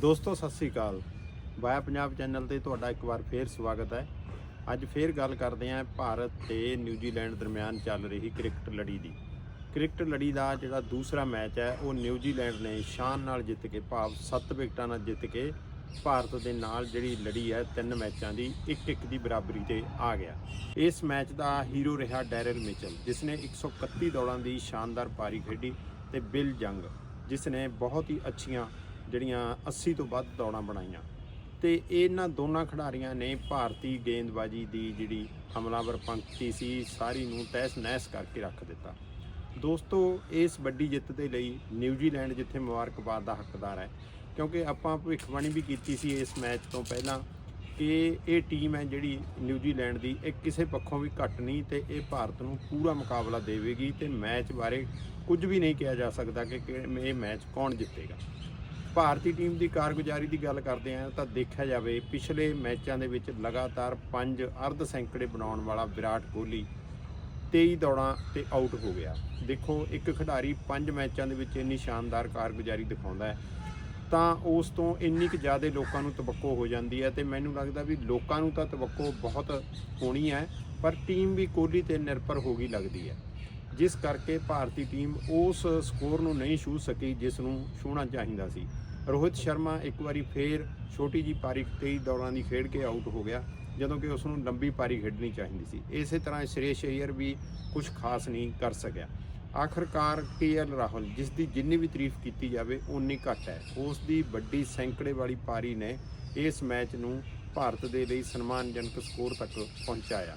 ਦੋਸਤੋ, ਸਤਿ ਸ੍ਰੀ ਅਕਾਲ। ਵਾਇਆ ਪੰਜਾਬ ਚੈਨਲ ਤੇ ਤੁਹਾਡਾ ਇੱਕ ਵਾਰ ਫੇਰ ਸਵਾਗਤ ਹੈ। ਅੱਜ ਫੇਰ ਗੱਲ ਕਰਦੇ ਹਾਂ ਭਾਰਤ ਤੇ ਨਿਊਜ਼ੀਲੈਂਡ ਦਰਮਿਆਨ ਚੱਲ ਰਹੀ ਕ੍ਰਿਕਟ ਲੜੀ ਦੀ। ਕ੍ਰਿਕਟ ਲੜੀ ਦਾ ਜਿਹੜਾ ਦੂਸਰਾ ਮੈਚ ਹੈ, ਉਹ ਨਿਊਜ਼ੀਲੈਂਡ ਨੇ ਸ਼ਾਨ ਨਾਲ ਜਿੱਤ ਕੇ, ਭਾਵ 7 ਵਿਕਟਾਂ ਨਾਲ ਜਿੱਤ ਕੇ, ਭਾਰਤ ਦੇ ਨਾਲ ਜਿਹੜੀ ਲੜੀ ਹੈ, ਤਿੰਨ ਮੈਚਾਂ ਦੀ ਇੱਕ ਇੱਕ ਦੀ ਬਰਾਬਰੀ ਤੇ ਆ ਗਿਆ। ਇਸ ਮੈਚ ਦਾ ਹੀਰੋ ਰਿਹਾ ਡੈਰਲ ਮਿਚਲ, ਜਿਸ ਨੇ 131 ਦੌੜਾਂ ਦੀ ਸ਼ਾਨਦਾਰ ਪਾਰੀ ਖੇਡੀ ਤੇ ਬਿਲ ਜੰਗ, ਜਿਸ ਨੇ ਬਹੁਤ ਹੀ ਅੱਛੀਆਂ ਜਿਹੜੀਆਂ 80 ਤੋਂ ਵੱਧ ਦੌੜਾਂ ਬਣਾਈਆਂ। ਤੇ ਇਹਨਾਂ ਦੋਨਾਂ ਖਿਡਾਰੀਆਂ ਨੇ ਭਾਰਤੀ ਗੇਂਦਬਾਜ਼ੀ ਦੀ ਜਿਹੜੀ ਹਮਲਾਵਰ ਪੰਕਤੀ ਸੀ, ਸਾਰੀ ਨੂੰ ਤਹਿਸ ਨਹਿਸ ਕਰਕੇ ਰੱਖ ਦਿੱਤਾ। ਦੋਸਤੋ, ਇਸ ਵੱਡੀ ਜਿੱਤ ਦੇ ਲਈ ਨਿਊਜ਼ੀਲੈਂਡ ਜਿੱਥੇ ਮੁਬਾਰਕਬਾਦ ਦਾ ਹੱਕਦਾਰ ਹੈ, ਕਿਉਂਕਿ ਆਪਾਂ ਭਵਿੱਖਬਾਣੀ ਵੀ ਕੀਤੀ ਸੀ ਇਸ ਮੈਚ ਤੋਂ ਪਹਿਲਾਂ ਕਿ ਇਹ ਟੀਮ ਹੈ ਜਿਹੜੀ ਨਿਊਜ਼ੀਲੈਂਡ ਦੀ, ਇਹ ਕਿਸੇ ਪੱਖੋਂ ਵੀ ਘੱਟ ਨਹੀਂ ਤੇ ਇਹ ਭਾਰਤ ਨੂੰ ਪੂਰਾ ਮੁਕਾਬਲਾ ਦੇਵੇਗੀ ਤੇ ਮੈਚ ਬਾਰੇ ਕੁਝ ਵੀ ਨਹੀਂ ਕਿਹਾ ਜਾ ਸਕਦਾ ਕਿ ਇਹ ਮੈਚ ਕੌਣ ਜਿੱਤੇਗਾ। ਭਾਰਤੀ ਟੀਮ ਦੀ ਕਾਰਗੁਜ਼ਾਰੀ ਦੀ ਗੱਲ ਕਰਦੇ ਹਾਂ ਤਾਂ ਦੇਖਿਆ ਜਾਵੇ, ਪਿਛਲੇ ਮੈਚਾਂ ਦੇ ਵਿੱਚ ਲਗਾਤਾਰ 5 ਅਰਧ ਸੈਂਕੜੇ ਬਣਾਉਣ ਵਾਲਾ ਵਿਰਾਟ ਕੋਹਲੀ 23 ਦੌੜਾਂ ਤੇ ਆਊਟ ਹੋ ਗਿਆ। ਦੇਖੋ, ਇੱਕ ਖਿਡਾਰੀ 5 ਮੈਚਾਂ ਦੇ ਵਿੱਚ ਇੰਨੀ ਸ਼ਾਨਦਾਰ ਕਾਰਗੁਜ਼ਾਰੀ ਦਿਖਾਉਂਦਾ ਹੈ, ਤਾਂ ਉਸ ਤੋਂ ਇੰਨੀ ਕੁ ਜ਼ਿਆਦਾ ਲੋਕਾਂ ਨੂੰ ਤਵੱਕੋ ਹੋ ਜਾਂਦੀ ਹੈ ਤੇ ਮੈਨੂੰ ਲੱਗਦਾ ਵੀ ਲੋਕਾਂ ਨੂੰ ਤਾਂ ਤਵੱਕੋ ਬਹੁਤ ਹੋਣੀ ਹੈ, ਪਰ ਟੀਮ ਵੀ ਕੋਹਲੀ ਤੇ ਨਿਰਭਰ ਹੋ ਗਈ ਲੱਗਦੀ ਹੈ। ਜਿਸ ਕਰਕੇ ਭਾਰਤੀ ਟੀਮ ਉਸ ਸਕੋਰ ਨੂੰ ਨਹੀਂ ਛੂ ਸਕੀ, ਜਿਸ ਨੂੰ ਛੂਣਾ ਚਾਹੀਦਾ ਸੀ। ਰੋਹਿਤ ਸ਼ਰਮਾ ਇੱਕ ਵਾਰੀ ਫੇਰ ਛੋਟੀ ਜੀ ਪਾਰੀ 23 ਦੌਰਾਂ ਦੀ ਖੇਡ ਕੇ ਆਊਟ ਹੋ ਗਿਆ, ਜਦੋਂ ਕਿ ਉਸ ਨੂੰ ਲੰਬੀ ਪਾਰੀ ਖੇਡਣੀ ਚਾਹੀਦੀ ਸੀ। ਇਸੇ ਤਰ੍ਹਾਂ ਸ਼੍ਰੇਸ਼ ਅਈਅਰ ਵੀ ਕੁਝ ਖਾਸ ਨਹੀਂ ਕਰ ਸਕਿਆ। ਆਖਰਕਾਰ ਕੇਐਲ ਰਾਹੁਲ ਜਿਸ ਦੀ ਜਿੰਨੀ ਵੀ ਤਾਰੀਫ ਕੀਤੀ ਜਾਵੇ ਉਨੀ ਘੱਟ ਹੈ। ਉਸ ਦੀ ਵੱਡੀ ਸੈਂਕੜੇ ਵਾਲੀ ਪਾਰੀ ਨੇ ਇਸ ਮੈਚ ਨੂੰ ਭਾਰਤ ਦੇ ਲਈ ਸਨਮਾਨਜਨਕ ਸਕੋਰ ਤੱਕ ਪਹੁੰਚਾਇਆ।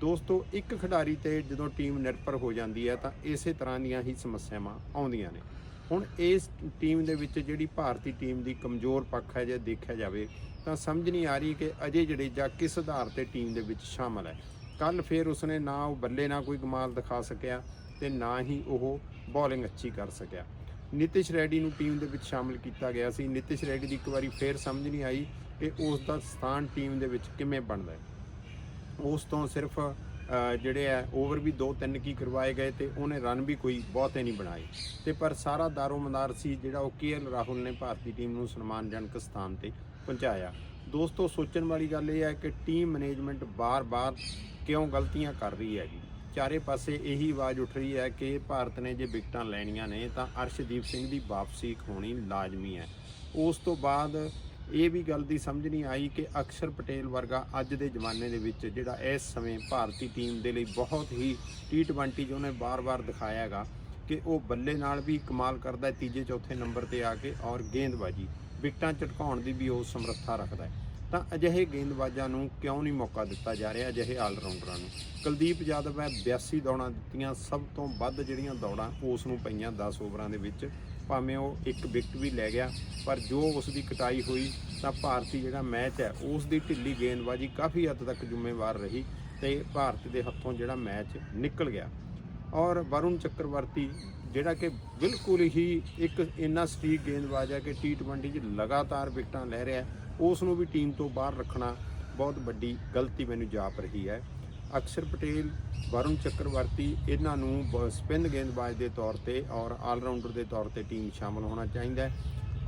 ਦੋਸਤੋ, ਇੱਕ ਖਿਡਾਰੀ ਤੇ ਜਦੋਂ ਟੀਮ ਨਿਰਭਰ ਹੋ ਜਾਂਦੀ ਹੈ, ਤਾਂ ਇਸੇ ਤਰ੍ਹਾਂ ਦੀਆਂ ਹੀ ਸਮੱਸਿਆਵਾਂ ਆਉਂਦੀਆਂ ਨੇ। ਹੁਣ ਇਸ ਟੀਮ ਦੇ ਵਿੱਚ ਜਿਹੜੀ ਭਾਰਤੀ ਟੀਮ ਦੀ ਕਮਜ਼ੋਰ ਪੱਖ ਹੈ ਜੇ ਦੇਖਿਆ ਜਾਵੇ, ਤਾਂ ਸਮਝ ਨਹੀਂ ਆ ਰਹੀ ਕਿ ਅਜੇ ਜਡੇਜਾ ਕਿਸ ਆਧਾਰ ਤੇ ਟੀਮ ਦੇ ਵਿੱਚ ਸ਼ਾਮਲ ਹੈ। ਕੱਲ ਫੇਰ ਉਸਨੇ ਨਾ ਉਹ ਬੱਲੇ ਨਾਲ ਕੋਈ ਕਮਾਲ ਦਿਖਾ ਸਕਿਆ ਤੇ ਨਾ ਹੀ ਉਹ ਬੋਲਿੰਗ ਅੱਛੀ ਕਰ ਸਕਿਆ। ਨਿਤਿਸ਼ ਰੈਡੀ ਨੂੰ ਟੀਮ ਦੇ ਵਿੱਚ ਸ਼ਾਮਲ ਕੀਤਾ ਗਿਆ ਸੀ। ਨਿਤਿਸ਼ ਰੈਡੀ ਦੀ ਇੱਕ ਵਾਰੀ ਫੇਰ ਸਮਝ ਨਹੀਂ ਆਈ ਕਿ ਉਸ ਦਾ ਸਥਾਨ ਟੀਮ ਦੇ ਵਿੱਚ ਕਿਵੇਂ ਬਣਦਾ ਹੈ। ਉਸ ਤੋਂ ਸਿਰਫ ਜਿਹੜੇ ਆ ਓਵਰ ਵੀ ਦੋ ਤਿੰਨ ਕੀ ਕਰਵਾਏ ਗਏ ਤੇ ਉਹਨੇ ਰਨ ਵੀ ਕੋਈ ਬਹੁਤੇ ਨਹੀਂ ਬਣਾਏ। ਤੇ ਪਰ ਸਾਰਾ ਦਾਰੋਮਦਾਰ ਸੀ ਜਿਹੜਾ ਉਹ ਕੇਐਲ ਰਾਹੁਲ ਨੇ ਭਾਰਤੀ ਟੀਮ ਨੂੰ ਸਨਮਾਨਜਨਕ ਸਥਾਨ ਤੇ ਪਹੁੰਚਾਇਆ। ਦੋਸਤੋ, ਸੋਚਣ ਵਾਲੀ ਗੱਲ ਇਹ ਹੈ ਕਿ ਟੀਮ ਮੈਨੇਜਮੈਂਟ ਬਾਰ-ਬਾਰ ਕਿਉਂ ਗਲਤੀਆਂ ਕਰ ਰਹੀ ਹੈਗੀ? ਚਾਰੇ ਪਾਸੇ ਇਹੀ ਆਵਾਜ਼ ਉੱਠ ਰਹੀ ਹੈ ਕਿ ਭਾਰਤ ਨੇ ਜੇ ਵਿਕਟਾਂ ਲੈਣੀਆਂ ਨੇ ਤਾਂ ਅਰਸ਼ਦੀਪ ਸਿੰਘ ਦੀ ਵਾਪਸੀ ਹੋਣੀ ਲਾਜ਼ਮੀ ਹੈ। ਉਸ ਤੋਂ ਬਾਅਦ ਇਹ ਵੀ ਗੱਲ ਦੀ ਸਮਝ ਨਹੀਂ ਆਈ ਕਿ ਅਕਸ਼ਰ ਪਟੇਲ ਵਰਗਾ ਅੱਜ ਦੇ ਜ਼ਮਾਨੇ ਦੇ ਵਿੱਚ ਜਿਹੜਾ ਇਸ ਸਮੇਂ ਭਾਰਤੀ ਟੀਮ ਦੇ ਲਈ ਬਹੁਤ ਹੀ T20 'ਚ ਉਹਨੇ ਬਾਰ-ਬਾਰ ਦਿਖਾਇਆ ਹੈਗਾ ਕਿ ਉਹ ਬੱਲੇ ਨਾਲ ਵੀ ਕਮਾਲ ਕਰਦਾ ਹੈ, ਤੀਜੇ, ਚੌਥੇ ਨੰਬਰ ਤੇ ਆ ਕੇ ਔਰ ਗੇਂਦਬਾਜ਼ੀ ਵਿਕਟਾਂ ਝਟਕਾਉਣ ਦੀ ਵੀ ਉਹ ਸਮਰੱਥਾ ਰੱਖਦਾ ਹੈ। ਤਾਂ ਅਜਿਹੇ ਗੇਂਦਬਾਜ਼ਾਂ ਨੂੰ ਕਿਉਂ ਨਹੀਂ ਮੌਕਾ ਦਿੱਤਾ ਜਾ ਰਿਹਾ ਅਜਿਹੇ ਆਲਰਾਊਂਡਰਾਂ ਨੂੰ? ਕੁਲਦੀਪ ਯਾਦਵ ਹੈ 82 ਦੌੜਾਂ ਦਿੱਤੀਆਂ ਸਭ ਤੋਂ ਵੱਧ ਜਿਹੜੀਆਂ ਦੌੜਾਂ ਉਸ ਨੂੰ ਪਈਆਂ 10 ਓਵਰਾਂ ਦੇ ਵਿੱਚ। ਭਾਵੇਂ ਉਹ ਇੱਕ ਵਿਕਟ ਵੀ ਲੈ ਗਿਆ ਪਰ ਜੋ ਉਸ ਦੀ ਕਟਾਈ ਹੋਈ ਤਾਂ ਭਾਰਤੀ ਜਿਹੜਾ ਮੈਚ ਹੈ ਉਸ ਦੀ ਢਿੱਲੀ ਗੇਂਦਬਾਜ਼ੀ ਕਾਫੀ ਹੱਦ ਤੱਕ ਜ਼ਿੰਮੇਵਾਰ ਰਹੀ ਤੇ ਭਾਰਤ ਦੇ ਹੱਥੋਂ ਜਿਹੜਾ ਮੈਚ ਨਿਕਲ ਗਿਆ। ਔਰ ਵਰੁਣ ਚੱਕਰਵਰਤੀ ਜਿਹੜਾ ਕਿ ਬਿਲਕੁਲ ਹੀ ਇੱਕ ਇੰਨਾ ਸਟੀਕ ਗੇਂਦਬਾਜ਼ ਹੈ ਕਿ T20 'ਚ ਲਗਾਤਾਰ ਵਿਕਟਾਂ ਲੈ ਰਿਹਾ ਹੈ, ਉਸ ਨੂੰ ਵੀ ਟੀਮ ਤੋਂ ਬਾਹਰ ਰੱਖਣਾ ਬਹੁਤ ਵੱਡੀ ਗਲਤੀ ਮੈਨੂੰ ਜਾਪ ਰਹੀ ਹੈ। ਅਕਸ਼ਰ ਪਟੇਲ ਵਰੁਣ ਚੱਕਰਵਰਤੀ ਇਹਨਾਂ ਨੂੰ ਸਪਿਨ ਗੇਂਦਬਾਜ਼ ਦੇ ਤੌਰ ਤੇ ਔਰ ਆਲਰਾਊਂਡਰ ਦੇ ਤੌਰ ਤੇ ਟੀਮ ਸ਼ਾਮਲ ਹੋਣਾ ਚਾਹੀਦਾ ਹੈ।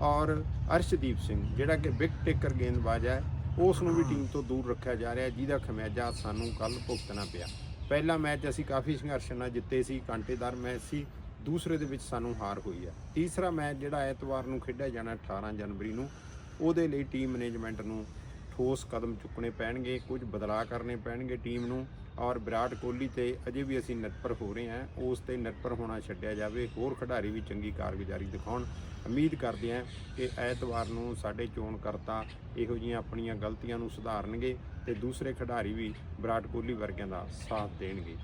ਔਰ ਅਰਸ਼ਦੀਪ ਸਿੰਘ ਜਿਹੜਾ ਕਿ ਵਿਕਟ ਟੇਕਰ ਗੇਂਦਬਾਜ਼ ਹੈ ਉਸ ਨੂੰ ਵੀ ਟੀਮ ਤੋਂ ਦੂਰ ਰੱਖਿਆ ਜਾ ਰਿਹਾ ਜਿਹਦਾ ਖਮਿਆਜਾ ਸਾਨੂੰ ਕੱਲ ਭੁਗਤਣਾ ਪਿਆ। ਪਹਿਲਾ ਮੈਚ ਅਸੀਂ ਕਾਫੀ ਸੰਘਰਸ਼ ਨਾਲ ਜਿੱਤੇ ਸੀ ਕਾਂਟੇਦਾਰ ਮੈਚ ਸੀ ਦੂਸਰੇ ਦੇ ਵਿੱਚ ਸਾਨੂੰ ਹਾਰ ਹੋਈ ਹੈ। ਤੀਸਰਾ ਮੈਚ ਜਿਹੜਾ ਐਤਵਾਰ ਨੂੰ ਖੇਡਿਆ ਜਾਣਾ 18 ਜਨਵਰੀ ਨੂੰ। ਉਹਦੇ ਲਈ ਟੀਮ ਮੈਨੇਜਮੈਂਟ ਨੂੰ ਠੋਸ ਕਦਮ ਚੁੱਕਣੇ ਪੈਣਗੇ, ਕੁਝ ਬਦਲਾਅ ਕਰਨੇ ਪੈਣਗੇ ਟੀਮ ਨੂੰ ਔਰ ਵਿਰਾਟ ਕੋਹਲੀ ਤੇ ਅਜੇ ਵੀ ਅਸੀਂ ਨਿਰਭਰ ਹੋ ਰਹੇ ਹਾਂ, ਉਸ ਤੇ ਨਿਰਭਰ ਹੋਣਾ ਛੱਡਿਆ ਜਾਵੇ, ਹੋਰ ਖਿਡਾਰੀ ਵੀ ਚੰਗੀ ਕਾਰਗੁਜ਼ਾਰੀ ਦਿਖਾਉਣ। ਉਮੀਦ ਕਰਦੇ ਹਾਂ ਕਿ ਐਤਵਾਰ ਨੂੰ ਸਾਡੇ ਚੋਣ ਕਰਤਾ ਇਹੋ ਜਿਹੀਆਂ ਆਪਣੀਆਂ ਗਲਤੀਆਂ ਨੂੰ ਸੁਧਾਰਨਗੇ ਤੇ ਦੂਸਰੇ ਖਿਡਾਰੀ ਵੀ ਵਿਰਾਟ ਕੋਹਲੀ ਵਰਗਿਆਂ ਦਾ ਸਾਥ ਦੇਣਗੇ।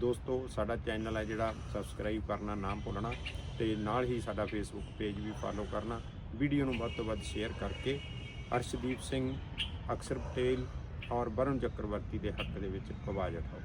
ਦੋਸਤੋ, ਸਾਡਾ ਚੈਨਲ ਹੈ ਜਿਹੜਾ ਸਬਸਕ੍ਰਾਈਬ ਕਰਨਾ ਨਾ ਭੁੱਲਣਾ ਤੇ ਨਾਲ ਹੀ ਸਾਡਾ ਫੇਸਬੁੱਕ ਪੇਜ ਵੀ ਫਾਲੋ ਕਰਨਾ। ਵੀਡੀਓ ਨੂੰ ਵੱਧ ਤੋਂ ਵੱਧ ਸ਼ੇਅਰ ਕਰਕੇ ਅਰਸ਼ਦੀਪ ਸਿੰਘ, ਅਕਸ਼ਰ ਪਟੇਲ ਔਰ ਵਰੁਣ ਚੱਕਰਵਰਤੀ ਦੇ ਹੱਕ ਦੇ ਵਿੱਚ ਆਵਾਜ਼ ਉਠਾਓ।